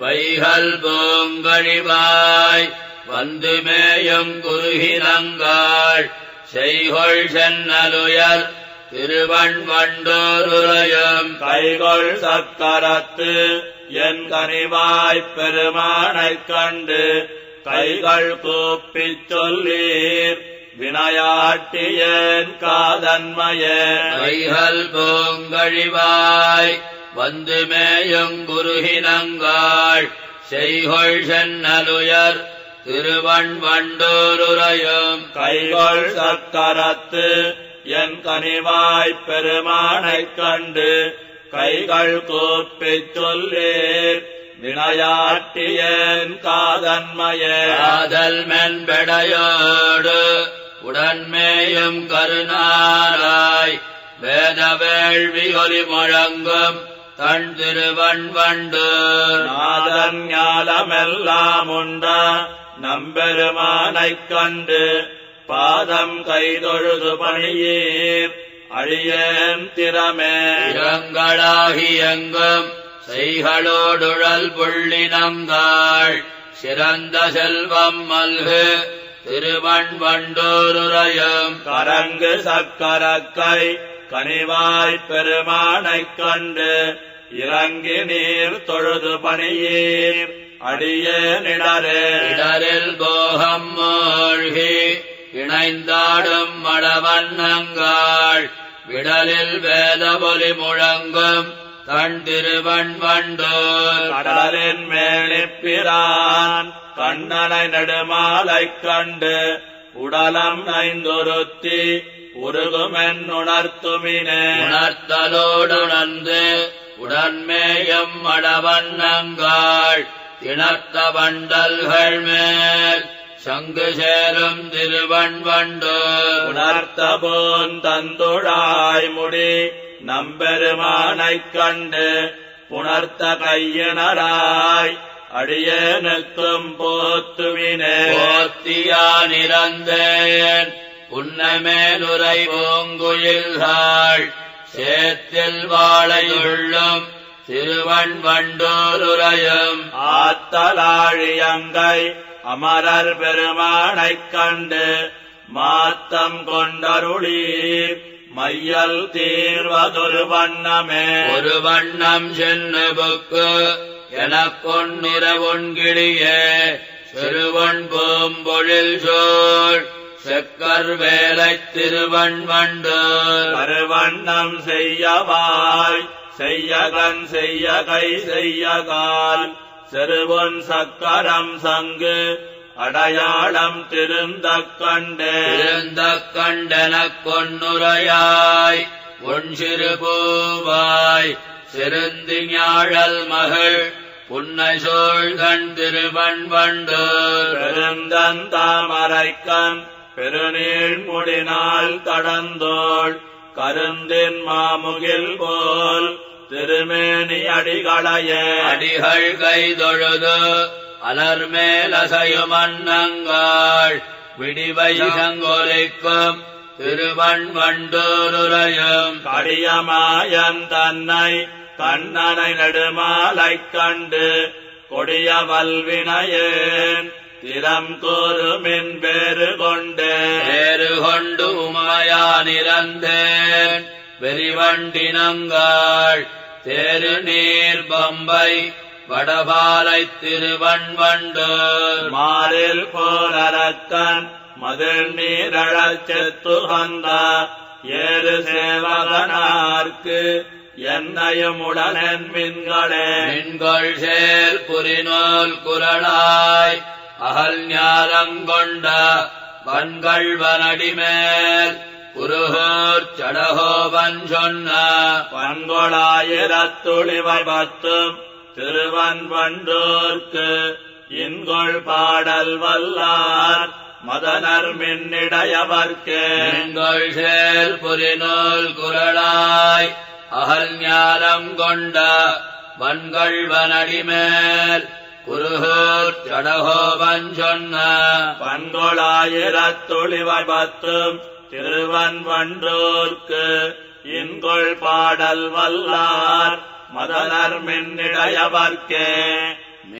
வைகல் பூங்கழிவாய் வந்து மேயும் குருகினங்காள். செய்கொள் சென்னலுயர் திருவண்வண்டோருரையும் கைகொள் சக்கரத்து என் கனிவாய்ப் பெருமானைக் கண்டு கைகள் கூப்பிச் சொல்லீர். வினையாட்டியன் காதன்மய. கைகள் பூங்கழிவாய் வந்து மேயும் குருகினங்காள் செய்கொள் சென்னலுயர் திருவண்வண்டோருரையும் கைகொள் சக்கரத்து என் கனிவாய்ப் பெருமானைக் கண்டு கைகள் கூப்பிச் சொல்லேர் வினையாட்டியன் காதன்மையே. காதல் மென்பெடையோடு உடன்மேயும் கருணாராய் வேத வேள்வி ஒலி முழங்கும் தன் திருவண்வண்டு நாதன் ஞாலமெல்லாம் உண்ட நம்பெருமானைக் கண்டு பாதம் கைதொழுது பணியீர். அழியேன் திறமே. இரங்களாகி எங்கும் செய்களோடுழல் புள்ளினங்காள் சிறந்த செல்வம் மல்கு திருவண்வண்டோருரையும் கரங்கு சக்கரக்கை கனிவாய்ப் பெருமானைக் கண்டு இறங்கி நீர் தொழுது பணியீர். அடியேனிடரே இடரில் போகம் மூழ்கி இணைந்தாடும் மடவண்ணங்காள் விடலில் வேதபொலி முழங்கும் தன் திருவண்வண்டோர் கடலின் மேலிப்பிரான் கண்ணனை நெடுமாலைக் கண்டு உடலம் ஐந்தொருத்தி உருகுமென் உணர்த்துமினே உணர்த்தலோடுணர்ந்து உடன்மேயம் மடவண்ணங்காள் திணர்த்த வண்டல்கள் மேல் சங்கு சேரும் திருவண்வண்டோர் உணர்த்த போன் தந்துழாய் முடி நம்பெருமானைக் கண்டு புணர்த்த கையினராய் அடியேனுக்கும் போத்துவினே. போத்தியானிறந்தேன் புன்னமேலுரை பூங்குயில்காள் சேத்தில் வாழையுள்ளும் திருவண்வண்டோருரையும் ஆத்தலாழியங்கை அமரர் பெருமானைக் கண்டு மாத்தம் கொண்டருளீர். மையல் தீர்வதொரு வண்ணமே. ஒரு வண்ணம் சென்னு புக்கு எனக்கொன்னிற ஒன்கிளியே சிறுவன் பூம்பொழில் சோழ். செக்கர் வேலைத் திருவண்வண்டோர் கருவண்ணம் செய்யவாய் செய்யகன் செய்ய கை செய்யகால் செருவன் சக்கரம் சங்கு அடையாளம் திருந்தக் கண்டே. இருந்த கண்டனக் கொன்னுரையாய் உன் சிறு பூவாய் சிறுந்தி ஞாழல் மகள் புன்னை சோழ்கண் திருவண்வண்டோர் பெருந்தந்தாமரைக்கண் பெருநீள் முடினால் கடந்தோள் கருந்தின் மாமுகில் போல் திருமேனி அடிகளையே. அடிகள் கைதொழுது அலர்மேலசையும் அன்னங்காள் விடிவை சங்கொலிக்கும் திருவண்வண்டோருரையும் கடியமாயன் தன்னை கண்ணனை நெடுமாலைக் கண்டு கொடிய வல்வினையேன் திறம் கூறுமின் வேறு கொண்டே. வேறு கொண்டு உமாயானிறந்தேன் வெறிவண்டினங்காள் தேரு நீர் பம்பை வடபாலை திருவண்வண்டோர் மாறில் போரக்கன் மதில் நீரழச் செத்துகந்த ஏறு சேவகனார்க்கு என்னையும் உடனென் மின்களே. மின்கொள் சேர் புரிநூல் குரலாய் அகல் ஞானங்கொண்ட வன்கள்வனடிமேல் குருகோர் சடகோவன் சொன்ன பண்கொளாயிரத்துளிவை பத்தும் திருவன்வண்டோர்க்கு இன்கொள் பாடல் வல்லார் மதனர் மின்னிடையவர்க்கே. சேல் புரிநூல் குரலாய் அகல் ஞாலம் கொண்ட வன்கள்வனடிமேல் குருகூர் சடகோவன் சொன்ன. பண்கொளாயிரத்துளிவை பத்தும் திருவன்வண்டோர்க்கு இன்கொள் பாடல் வல்லார் மதனர் மின்னிடையவர்க்கே.